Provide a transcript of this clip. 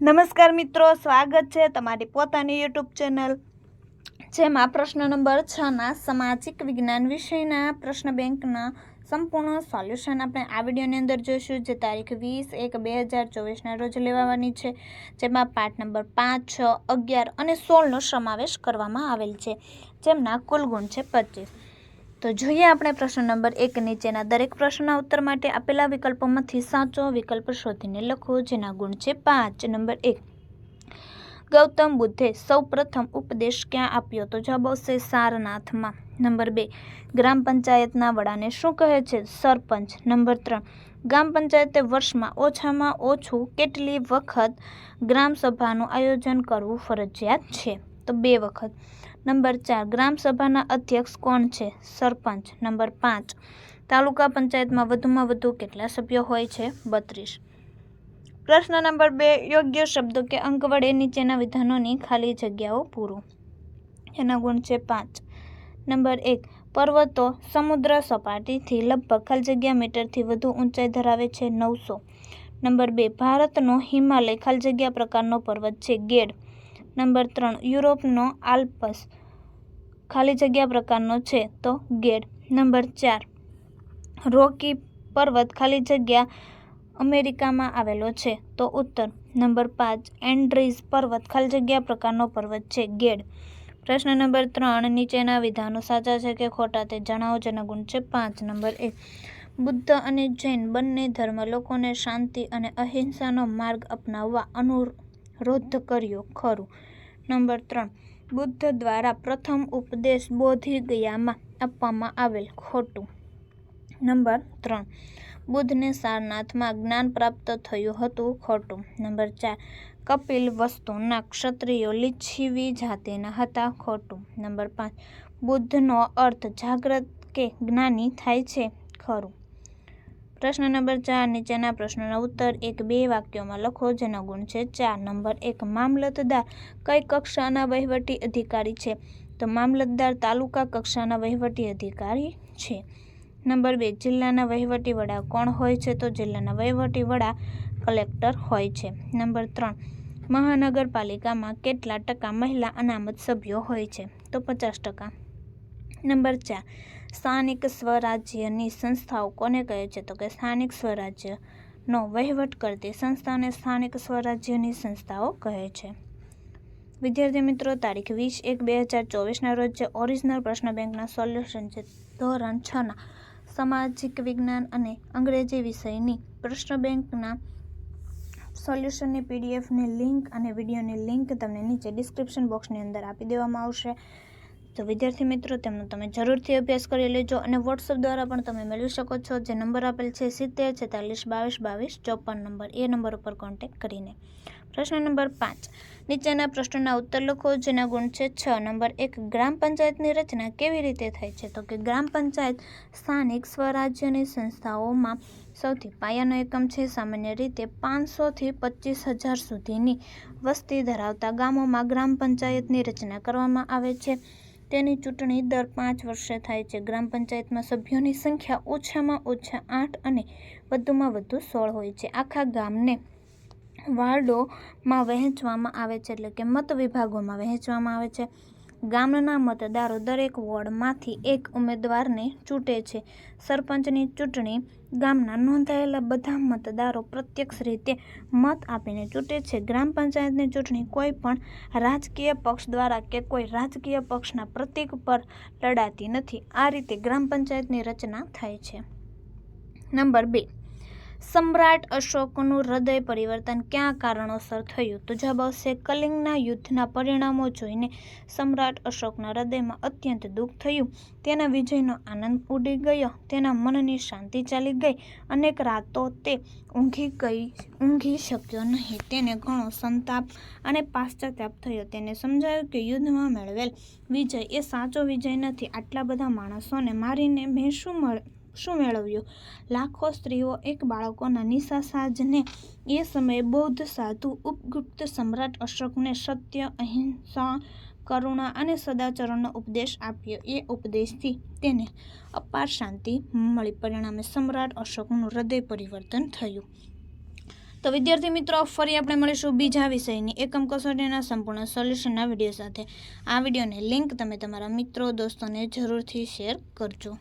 નમસ્કાર મિત્રો, સ્વાગત છે તમારી પોતાની યુટ્યુબ ચેનલ. જેમાં પ્રશ્ન નંબર છના સામાજિક વિજ્ઞાન વિષયના પ્રશ્ન બેંકના સંપૂર્ણ સોલ્યુશન આપણે આ વિડીયોની અંદર જોઈશું. જે તારીખ વીસ એક બે હજાર ચોવીસના રોજ લેવાની છે, જેમાં પાઠ નંબર પાંચ, છ, અગિયાર અને સોળનો સમાવેશ કરવામાં આવેલ છે, જેમના કુલ ગુણ છે પચીસ. તો જોઈએ આપણે પ્રશ્ન નંબર એક નીચેના દરેક પ્રશ્નના ઉત્તર માટે આપેલા વિકલ્પોમાંથી સાચો વિકલ્પ શોધીને લખો, જેના ગુણ છે પાંચ. નંબર એક. ગૌતમ બુદ્ધે સૌ પ્રથમ ઉપદેશ ક્યાં આપ્યો? તો જવાબ આવશે સારનાથમાં. નંબર બે. ગ્રામ પંચાયતના વડાને શું કહે છે? સરપંચ. નંબર ત્રણ. ગ્રામ પંચાયતે વર્ષમાં ઓછામાં ઓછું કેટલી વખત ગ્રામસભાનું આયોજન કરવું ફરજિયાત છે? તો બે વખત. નંબર ચાર ગ્રામસભાના અધ્યક્ષ કોણ છે? સરપંચ. નંબર પાંચ, તાલુકા પંચાયતમાં વધુમાં વધુ કેટલા સભ્યો હોય છે? બત્રીસ. પ્રશ્ન નંબર બે, યોગ્ય શબ્દો કે અંક વડે નીચેના વિધાનોની ખાલી જગ્યાઓ પૂરો. એના ગુણ છે પાંચ. નંબર એક, પર્વતો સમુદ્ર સપાટીથી લગભગ ખાલી જગ્યા મીટરથી વધુ ઊંચાઈ ધરાવે છે નવસો. નંબર બે, ભારતનો હિમાલય ખાલી જગ્યા પ્રકારનો પર્વત છે. ગેડ. નંબર ત્રણ, યુરોપનો આલ્પસ. ખાલી જગ્યા પ્રકારનો છે તો ગેડ. નંબર ચાર, રોકી પર્વત ખાલી જગ્યા અમેરિકામાં આવેલો છે તો ઉત્તર. નંબર પાંચ, એન્ડ્રીઝ પર્વત ખાલી જગ્યા પ્રકારનો પર્વત છે, ગેડ. પ્રશ્ન નંબર ત્રણ, નીચેના વિધાનો સાચા છે કે ખોટા તે જણાવો જેના ગુણ છે પાંચ. નંબર એક, બુદ્ધ અને જૈન બંને ધર્મ લોકોને શાંતિ અને અહિંસાનો માર્ગ અપનાવવા અનુરોધ કર્યો. ખરું. નંબર ત્રણ. બુદ્ધ દ્વારા પ્રથમ ઉપદેશ બોધિ ગયામાં આપવામાં આવેલ. ખોટું. નંબર ત્રણ. બુદ્ધને સારનાથમાં જ્ઞાન પ્રાપ્ત થયું હતું. ખોટું. નંબર ચાર. કપિલ વસ્તુના ક્ષત્રિયો લીછીવી જાતિના હતા. ખોટું. નંબર પાંચ. બુદ્ધનો અર્થ જાગ્રત કે જ્ઞાની થાય છે. ખરું. પ્રશ્ન નંબર ચાર, નીચેના પ્રશ્નોના ઉત્તર. એક, બે વાક્યોમાં લખો, જેનો ગુણ છે ચાર. નંબર એક, મામલતદાર કઈ કક્ષાના વહીવટી અધિકારી છે? તો મામલતદાર તાલુકા કક્ષાના વહીવટી અધિકારી છે. નંબર બે, જિલ્લાના વહીવટી વડા કોણ હોય છે? તો જિલ્લાના વહીવટી વડા કલેક્ટર હોય છે. નંબર ત્રણ, મહાનગરપાલિકામાં કેટલા ટકા મહિલા અનામત સભ્યો હોય છે? તો પચાસ ટકા. નંબર ચાર. સ્થાનિક સ્વરાજ્યની સંસ્થાઓ કોને કહે છે? તો કે સ્થાનિક સ્વરાજ્યનો વહીવટ કરતી સંસ્થાને સ્થાનિક સ્વરાજ્યની સંસ્થાઓ કહે છે. વિદ્યાર્થી મિત્રો, તારીખ વીસ એક બે હજાર ચોવીસના રોજ જે ઓરિજિનલ પ્રશ્ન બેંકના સોલ્યુશન છે ધોરણ છના સામાજિક વિજ્ઞાન અને અંગ્રેજી વિષયની પ્રશ્ન બેંકના સોલ્યુશનની પીડીએફની લિંક અને વિડીયોની લિંક તમને નીચે ડિસ્ક્રિપ્શન બોક્સની અંદર આપી દેવામાં આવશે. તો વિદ્યાર્થી મિત્રો, તેમનો તમે જરૂરથી અભ્યાસ કરી લેજો અને વોટ્સઅપ દ્વારા પણ તમે મેળવી શકો છો. જે નંબર આપેલ છે સિત્તેર, છેતાલીસ, બાવીસ બાવીસ, ચોપન નંબર. એ નંબર ઉપર કોન્ટેક્ટ કરીને. પ્રશ્ન નંબર પાંચ. નીચેના પ્રશ્નોના ઉત્તર લખો, જેના ગુણ છે છ. નંબર એક, ગ્રામ પંચાયતની રચના કેવી રીતે થાય છે? તો કે ગ્રામ પંચાયત સ્થાનિક સ્વરાજ્યની સંસ્થાઓમાં સૌથી પાયાનો એકમ છે. સામાન્ય રીતે પાંચસોથી પચીસ હજાર સુધીની વસ્તી ધરાવતા ગામોમાં ગ્રામ પંચાયતની રચના કરવામાં આવે છે. તેની ચૂંટણી દર પાંચ વર્ષે થાય છે. ગ્રામ પંચાયતમાં સભ્યોની સંખ્યા ઓછામાં ઓછા આઠ અને વધુમાં વધુ સોળ હોય છે. આખા ગામને વાર્ડોમાં વહેંચવામાં આવે છે એટલે કે મત વિભાગોમાં વહેંચવામાં આવે છે. ગામના મતદારો દરેક વોર્ડમાંથી એક ઉમેદવારને ચૂંટે છે. સરપંચની ચૂંટણી ગામના નોંધાયેલા બધા મતદારો પ્રત્યક્ષ રીતે મત આપીને ચૂંટે છે. ગ્રામ પંચાયતની ચૂંટણી કોઈ પણ રાજકીય પક્ષ દ્વારા કે કોઈ રાજકીય પક્ષના પ્રતીક પર લડાતી નથી. આ રીતે ગ્રામ પંચાયતની રચના થાય છે. નંબર બે. સમ્રાટ અશોકનું હૃદય પરિવર્તન ક્યાં કારણોસર થયું? તો જવાબ આવશે કલિંગના યુદ્ધના પરિણામો જોઈને સમ્રાટ અશોકના હૃદયમાં અત્યંત દુઃખ થયું. તેના વિજયનો આનંદ ઉડી ગયો, તેના મનની શાંતિ ચાલી ગઈ, અનેક રાતો તે ઊંઘી ગઈ, ઊંઘી શક્યો નહીં. તેને ઘણો સંતાપ અને પાશ્ચાતાપ થયો. તેને સમજાયું કે યુદ્ધમાં મેળવેલ વિજય એ સાચો વિજય નથી. આટલા બધા માણસોને મારીને મેં શું મળ શું મેળવ્યું? લાખો સ્ત્રીઓ એક બાળકોના નિશા સાજને એ સમયે બૌદ્ધ સાધુ, ઉપગુપ્ત સમ્રાટ અશોકને સત્ય, અહિંસા, કરુણા અને સદાચરણનો ઉપદેશ આપ્યો. એ ઉપદેશથી તેને અપાર શાંતિ મળી. પરિણામે સમ્રાટ અશોકનું હૃદય પરિવર્તન થયું. તો વિદ્યાર્થી મિત્રો, ફરી આપણે મળીશું બીજા વિષયની એકમ કસોટીના સંપૂર્ણ સોલ્યુશનના વીડિયો સાથે. આ વિડીયોની લિંક તમે તમારા મિત્રો, દોસ્તોને જરૂરથી શેર કરજો.